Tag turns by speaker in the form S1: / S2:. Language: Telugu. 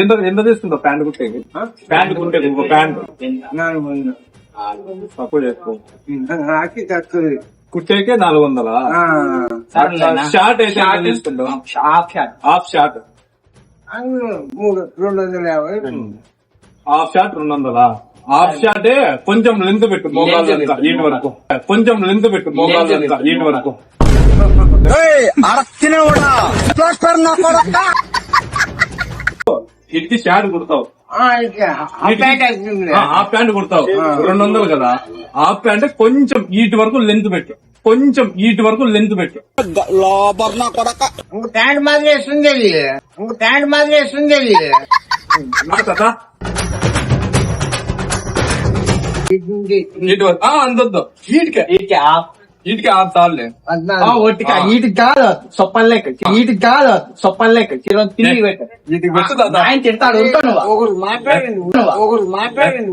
S1: ఎంత ఎంత తీసుకుంటావు ప్యాంట్ కుట్టేకి ప్యాంట్ కుట్టేకి ఒక ప్యాంట్.
S2: నాలుగు వందలు
S1: తక్కువ చేసుకో
S2: రాకి తక్కువ
S1: కుట్టేకే నాలుగు వందలా?
S2: ఆ,
S1: షార్ట్ అయితే ఎంత తీసుకుంటావు? Half short.
S2: మూడు రెండు వందల యాభై.
S1: హాఫ్ షార్ట్ రెండు వందలా? హాఫ్ షార్టే కొంచెం లెంత్ పెట్టు మోకాలు ఈటి వరకు. కొంచెం లెంత్ పెట్టు మోకాలు ఈటి వరకు. ఇటుకి షార్ట్ కుడతావు? హాఫ్ ప్యాంట్ కుడతావు. రెండు వందలు కదా. హాఫ్ ప్యాంట్ కొంచెం ఈటి వరకు లెంత్ పెట్టు. కొంచెం ఈటి వరకు లెంత్ పెట్టు.
S2: ఇంక ప్యాంట్ మాదిరి వేస్తుంది ప్యాంట్ మాదిరి వేస్తుంది అది
S1: కదా అంతొద్దు. ఈటికే. ఈటికి హాఫ్. చాలులే
S2: పద్నాలుగు
S3: ఒట్టిగా వీటికి కాదు సొప్పలు లెక్క వీటికి కాదు సొప్పలు లెక్క తిరిగి పెట్ట.
S1: వీటికి పెట్టు తాత.
S3: ఆయన తింటాడు ఉంటాను
S2: ఒకరు మాట్లాడండి. ఒకరు మాట్లాడండి.